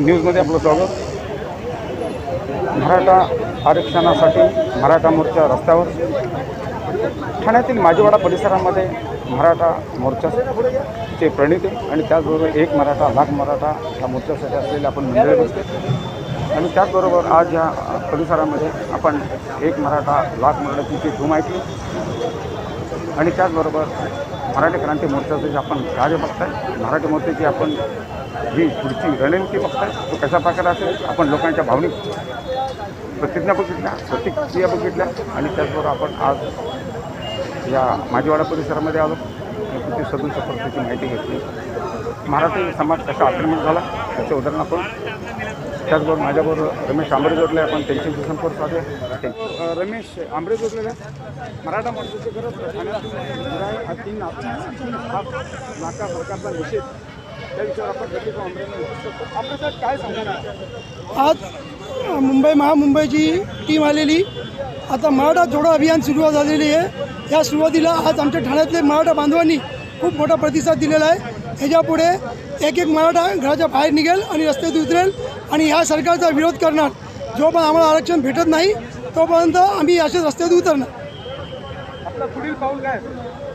न्यूजमध्ये आपलं स्वागत. मराठा आरक्षणासाठी मराठा मोर्चा रस्त्यावर. ठाण्यातील माजीवाडा परिसरामध्ये मराठा मोर्चाचे प्रणिते आणि त्याचबरोबर एक मराठा लाख मराठा ह्या मोर्चासाठी असलेले आपण मंडळी बसते आणि त्याचबरोबर आज या परिसरामध्ये आपण एक मराठा लाख मराठाची धूम ऐकली आणि त्याचबरोबर मराठी क्रांती मोर्चाचं जे आपण कार्य बघताय मराठी मोर्चाची आपण जी पुढची रणनीती बघताय तो कशा प्रकारे असेल आपण लोकांच्या भावनिक प्रतिज्ञा बघितल्या प्रतिक्रिया बघितल्या आणि त्याचबरोबर आपण आज या माझीवाडा परिसरामध्ये आलो. तिथे सदृश माहिती घेतली. मराठी समाज कसा आक्रमण झाला त्याचं उदाहरण आपण त्याचबरोबर माझ्याबरोबर रमेश आंबरे जोडले आपण त्यांच्याशी संपर्क साधूया. अ, रमेश आंबरे जोडलेले मराठा विराय हा तीन हा नाका सरकारचा निषेध. त्या विषयावर आपण काय सांगणार आज मुंबई महामुंबईची टीम आलेली. आता मराठा जोडो अभियान सुरू झालेली आहे. या सुरुवातीला आज आमच्या ठाण्यातले मराठा बांधवांनी खूप मोठा प्रतिसाद दिलेला आहे. ह्याच्यापुढे एक एक मराठा घराच्या बाहेर निघेल आणि रस्त्यात उतरेल आणि ह्या सरकारचा विरोध करणार. जोपर्यंत आम्हाला आरक्षण भेटत नाही तोपर्यंत आम्ही असेच रस्त्यात उतरणार. पुढील पाऊल काय?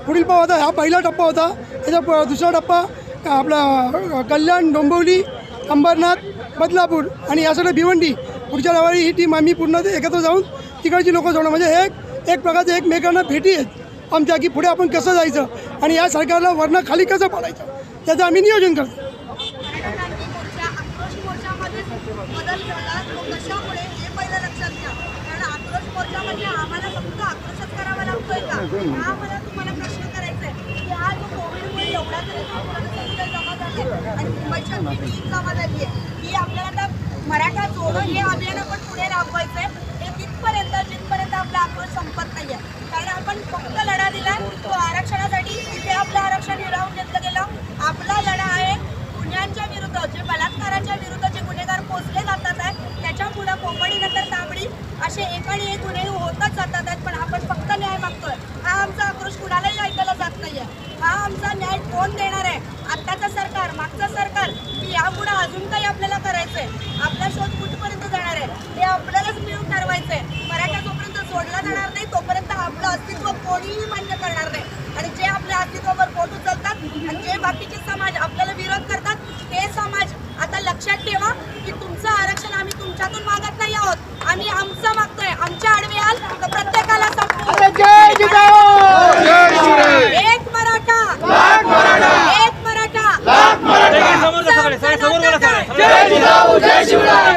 पुढील पाव आता हा पहिला टप्पा होता. त्याचा दुसरा टप्पा आपला कल्याण डोंबिवली अंबरनाथ बदलापूर आणि यासाठी भिवंडी. पुढच्या रविवारी ही टीम आम्ही पूर्ण एकत्र जाऊन तिकडची लोकं जोडणं म्हणजे हे एक एक प्रकारचं एकमेकांना भेटी आहेत. आमच्या की पुढे आपण कसं जायचं आणि या सरकारला वर्ण खाली कसं पाडायचं? त्याचं आम्ही नियोजन करतो. क्रांती मोर्चा आक्रोश मोर्चामध्ये बदल झाला तो कशामुळे हे पहिलं लक्षात घ्या कारण आक्रोश मोर्चा म्हणजे आम्हाला फक्त आक्रोशच करावा लागतोय का हा मला तुम्हाला प्रश्न करायचा आहे की हा जो कोविडमुळे एवढा तरी लोकसंख्या जमा झाले आणि मुंबईच्या मीटिंग जमा झाली आहे ही आपल्याला आता मराठा जोडो हे अभियान आपण पुढे राबवायचं आहे हे तिथपर्यंत जिथपर्यंत आपला आक्रोश संपत नाही आहे कारण आपण फक्त लढा दिला तो आरक्षणासाठी तिथे आपलं आरक्षण हिरावून घेतलं गेलं आपला लढा आहे गुन्ह्यांच्या विरुद्ध जे बलात्काराच्या विरुद्ध जे गुन्हेगार पोचले जातात आहे त्याच्या पुढे कोंबडी नंतर तांबडी असे एकाने एक गुन्हे होतच जातात आहेत पण आपण फक्त न्याय मागतोय हा आमचा आक्रोश कुणालाही ऐकायला जात नाहीये हा आमचा न्याय कोण देणार आहे? आत्ताचं सरकार मागचं सरकार की यापुढे अजून काही आपल्याला करायचंय? आपला शोध कुठपर्यंत जाणार आहे? हे आपल्यालाच मिळून ठरवायचंय. मराठा जोपर्यंत सोडला जाणार नाही तोपर्यंत आपलं अस्तित्व कोणीही मान्य जय जिजाऊ जय